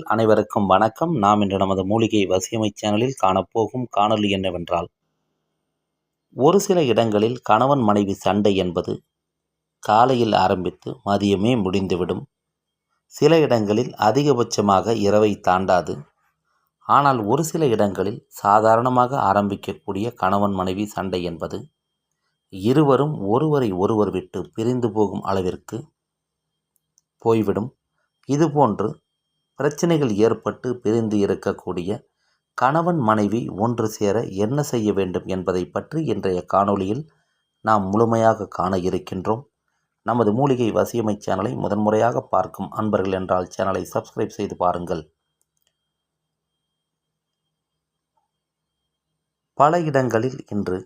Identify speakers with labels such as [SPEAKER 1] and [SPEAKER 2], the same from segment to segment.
[SPEAKER 1] அனைவருக்கும் வணக்கம். நாம் இன்று நமது மூலிகை வசியமை சேனலில் காணப்போகும் காணொலி என்னவென்றால் ஒரு சில இடங்களில் கணவன் மனைவி சண்டை என்பது காலையில் ஆரம்பித்து மதியமே முடிந்துவிடும். சில இடங்களில் அதிகபட்சமாக இரவை தாண்டாது. ஆனால் ஒரு சில இடங்களில் சாதாரணமாக ஆரம்பிக்கக்கூடிய கணவன் மனைவி சண்டை என்பது இருவரும் ஒருவரை ஒருவர் விட்டு பிரிந்து போகும் அளவிற்கு போய்விடும். இதுபோன்று பிரச்சனைகள் ஏற்பட்டு பிரிந்து இருக்கக்கூடிய கணவன் மனைவி ஒன்று சேர என்ன செய்ய வேண்டும் என்பதை பற்றி இன்றைய காணொளியில் நாம் முழுமையாக காண இருக்கின்றோம். நமது மூலிகை வசியமை சேனலை முதன்முறையாக பார்க்கும் அன்பர்கள் என்றால் சேனலை சப்ஸ்கிரைப் செய்து பாருங்கள். பல இடங்களில் இன்று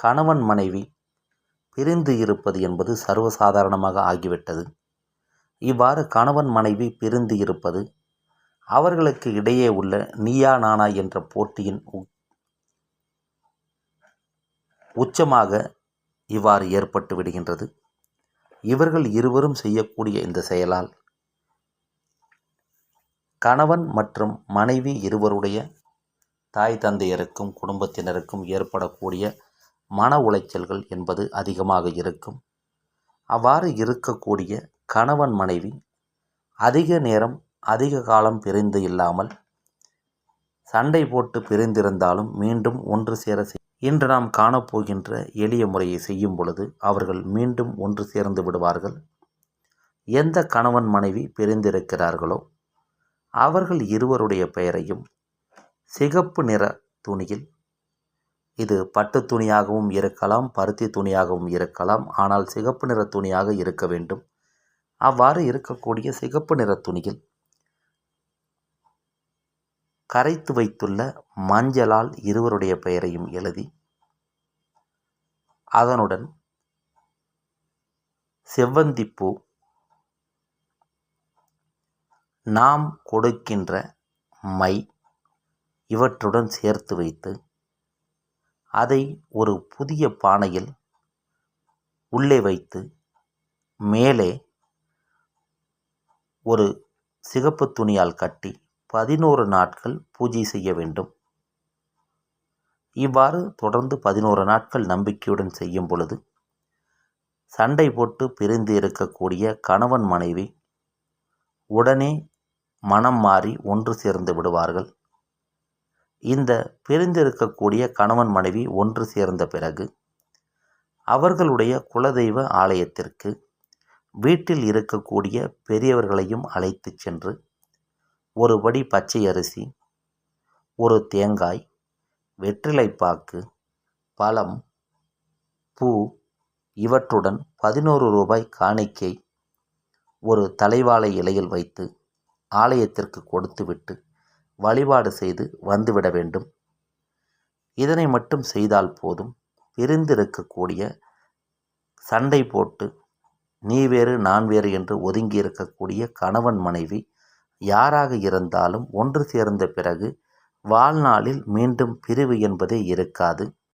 [SPEAKER 1] கணவன் மனைவி பிரிந்து இருப்பது என்பது சர்வசாதாரணமாக ஆகிவிட்டது. இவ்வாறு கணவன் மனைவி பிரிந்து இருப்பது அவர்களுக்கு இடையே உள்ள நீயா நானா என்ற போட்டியின் உச்சமாக இவ்வாறு ஏற்பட்டு விடுகின்றது. இவர்கள் இருவரும் செய்யக்கூடிய இந்த செயலால் கணவன் மற்றும் மனைவி இருவருடைய தாய் தந்தையருக்கும் குடும்பத்தினருக்கும் ஏற்படக்கூடிய மன உளைச்சல்கள் என்பது அதிகமாக இருக்கும். அவ்வாறு இருக்கக்கூடிய கணவன் மனைவி அதிக நேரம் அதிக காலம் பிரிந்து இல்லாமல் சண்டை போட்டு பிரிந்திருந்தாலும் மீண்டும் ஒன்று சேர இன்று நாம் காணப்போகின்ற எளிய முறையை செய்யும் பொழுது அவர்கள் மீண்டும் ஒன்று சேர்ந்து விடுவார்கள். எந்த கணவன் மனைவி பிரிந்திருக்கிறார்களோ அவர்கள் இருவருடைய பெயரையும் சிகப்பு நிற துணியில் இது பட்டு துணியாகவும் இருக்கலாம் பருத்தி துணியாகவும் இருக்கலாம் ஆனால் சிகப்பு நிற துணியாக இருக்க வேண்டும். அவ்வாறு இருக்கக்கூடிய சிகப்பு நிற துணியில் கரைத்து வைத்துள்ள மஞ்சளால் இருவருடைய பெயரையும் எழுதி அதனுடன் செவ்வந்திப்பூ நாம் கொடுக்கின்ற மை இவற்றுடன் சேர்த்து வைத்து அதை ஒரு புதிய பானையில் உள்ளே வைத்து மேலே ஒரு சிகப்பு துணியால் கட்டி பதினோரு நாட்கள் பூஜை செய்ய வேண்டும். இவ்வாறு தொடர்ந்து பதினோரு நாட்கள் நம்பிக்கையுடன் செய்யும் பொழுது சண்டை போட்டு பிரிந்து இருக்கக்கூடிய கணவன் மனைவி உடனே மனம் மாறி ஒன்று சேர்ந்து விடுவார்கள். இந்த பிரிந்திருக்கக்கூடிய கணவன் மனைவி ஒன்று சேர்ந்த பிறகு அவர்களுடைய குலதெய்வ ஆலயத்திற்கு வீட்டில் இருக்கக்கூடிய பெரியவர்களையும் அழைத்து சென்று ஒரு படி பச்சை அரிசி ஒரு தேங்காய் வெற்றிலைப்பாக்கு பழம் பூ இவற்றுடன் பதினோரு ரூபாய் காணிக்கை ஒரு தலைவாழை இலையில் வைத்து ஆலயத்திற்கு கொடுத்துவிட்டு வழிபாடு செய்து வந்துவிட வேண்டும். இதனை மட்டும் செய்தால் போதும். பிரிந்திருக்கக்கூடிய சண்டை போட்டு நீ வேறு நான் வேறு என்று ஒதுங்கி இருக்கக்கூடிய கணவன் மனைவி யாராக இருந்தாலும் ஒன்று சேர்ந்த பிறகு வாழ்நாளில் மீண்டும் பிரிவு என்பதே இருக்காது.